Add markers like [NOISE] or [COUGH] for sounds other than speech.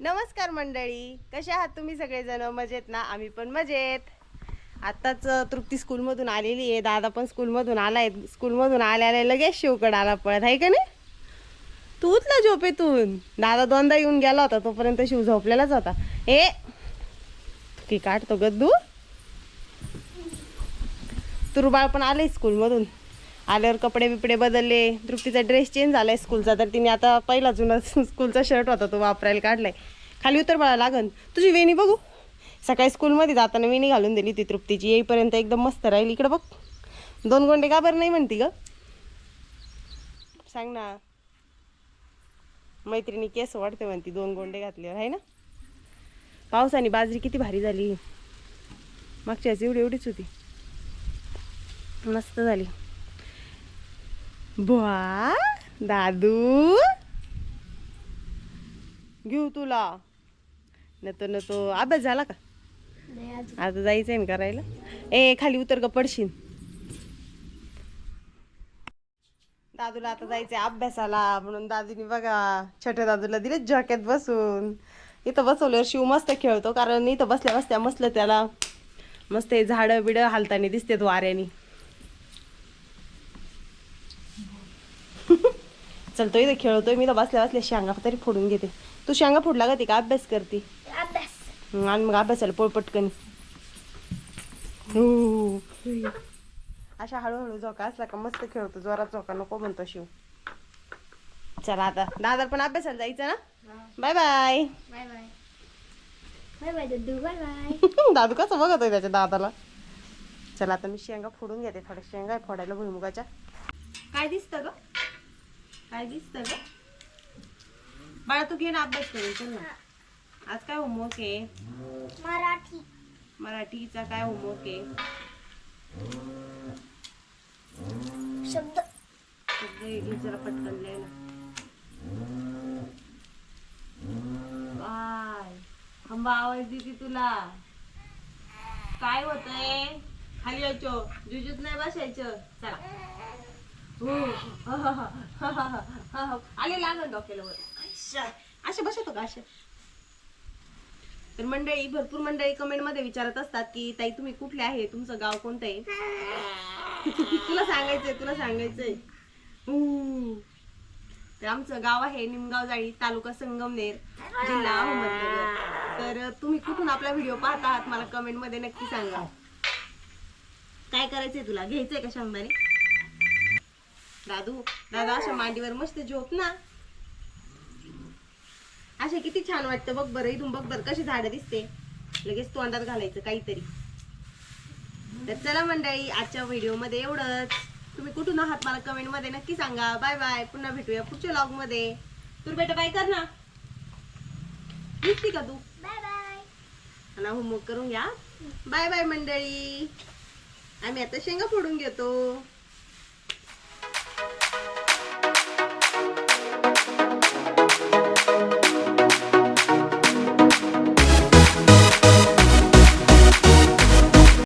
नमस्कार मंडळी कशा आहात तुम्ही सगळेजण? मजेत ना? आम्ही पण मजेत. आत्ताच तृप्ती स्कूलमधून आलेली आहे. दादा पण स्कूलमधून आला आहे स्कूलमधून आल्या लगेच शिवकड आला पळत. आहे का नाही? तू उठला झोपेतून. दादा दोनदा येऊन गेला होता तोपर्यंत शिव झोपलेलाच होता. ए की काढतो गद्दू तुरबाळ पण आले स्कूलमधून. आल्यावर कपडे बिपडे बदलले तृप्तीचा ड्रेस चेंज झाला आहे स्कूलचा तर तिने आता पहिला जुना [LAUGHS] स्कूलचा शर्ट होता तो वापरायला काढलाय. खाली उतर बाळा लागन. तुझी वेणी बघू. सकाळी स्कूलमध्ये जाताना वेणी घालून दिली ती तृप्तीची. येईपर्यंत एकदम मस्त राहील. इकडं बघ. दोन गोंडे का बरं नाही म्हणती ग? सांग ना. मैत्रिणी केस वाढते म्हणती दोन गोंडे घातल्यावर आहे ना? पावसाने बाजरी किती भारी झाली. मागच्या एवढी एवढीच होती. मस्त झाली. बुवा दादू. घेऊ तुला. नको नको अभ्यास झाला का? आता जायचंय ना करायला. ए खाली उतर का पडशील. दादूला आता जायचंय अभ्यासाला. म्हणून दादूने बघा छोट्या दादूला दिले जॉकेट बसून. इथं बसवल्यावर शिव मस्त खेळतो कारण इथं बसल्या बसल्या मस्त त्याला मस्त झाडं बिडं हालताना दिसते वाऱ्याने. चल तो इथं खेळतोय मी तर बसल्या बसल्या शेंगा तरी फोडून घेते. तू शेंगा फोडला का ती का अभ्यास. करते आणि मग अभ्यासाला पोळ पटकन. हो. अशा हळूहळू झोका असला का मस्त खेळतो जोरात झोका नको म्हणतो शिव. चला आता. दादा पण अभ्यासाला जायचं ना? Bye bye bye bye bye bye दद्दू बाय बाय दादू कसं बघतोय त्याच्या दादाला? चला आता मी शेंगा फोडून घेते थोड्या शेंगा आहे फोडायला भुईमुगाच्या. काय दिसतं ग? काय दिसतं ग? बाळा तू घे ना अभ्यास करून चल ना. आज काय होमवर्क आहे? मराठी. मराठीचा काय होमवर्क आहे? शब्द. शब्द घे जरा पटकन लिहायला. काय हंबा आवाज देते तुला. काय होतंय? खाली यायचो. जुजूत नाही बसायचं. चला. हो आले लागल डोक्याला वर असे बसतो का असे तर मंडळी भरपूर मंडळी कमेंटमध्ये विचारत असतात की ताई तुम्ही कुठले आहे? तुमचं गाव कोणतं आहे [LAUGHS] तुला सांगायचंय तुला सांगायचंय. तर आमचं गाव आहे निमगाव जाळी तालुका संगमनेर जिल्हा अहमदनगर. तर तुम्ही कुठून आपला व्हिडिओ पाहत आहात? मला कमेंटमध्ये नक्की सांगा. काय करायचंय तुला? घ्यायचंय का शेंगदाणे दादू दादा अशा मांडीवर मस्त झोप ना. अशा किती छान वाटतं बघ बरं इथून बघ बरं कशी झाडं दिसते. लगेच तोंडात घालायचं काहीतरी. तर चला मंडळी आजच्या व्हिडिओमध्ये एवढंच. तुम्ही कुठून आहात मला कमेंटमध्ये नक्की सांगा. Bye bye. पुन्हा भेटूया पुढच्या लॉगमध्ये तू बेटा बाय कर ना. दिसती का तू? Bye bye. होमवर्क करून घ्या बाय बाय मंडळी. आम्ही आता शेंगा फोडून घेतो.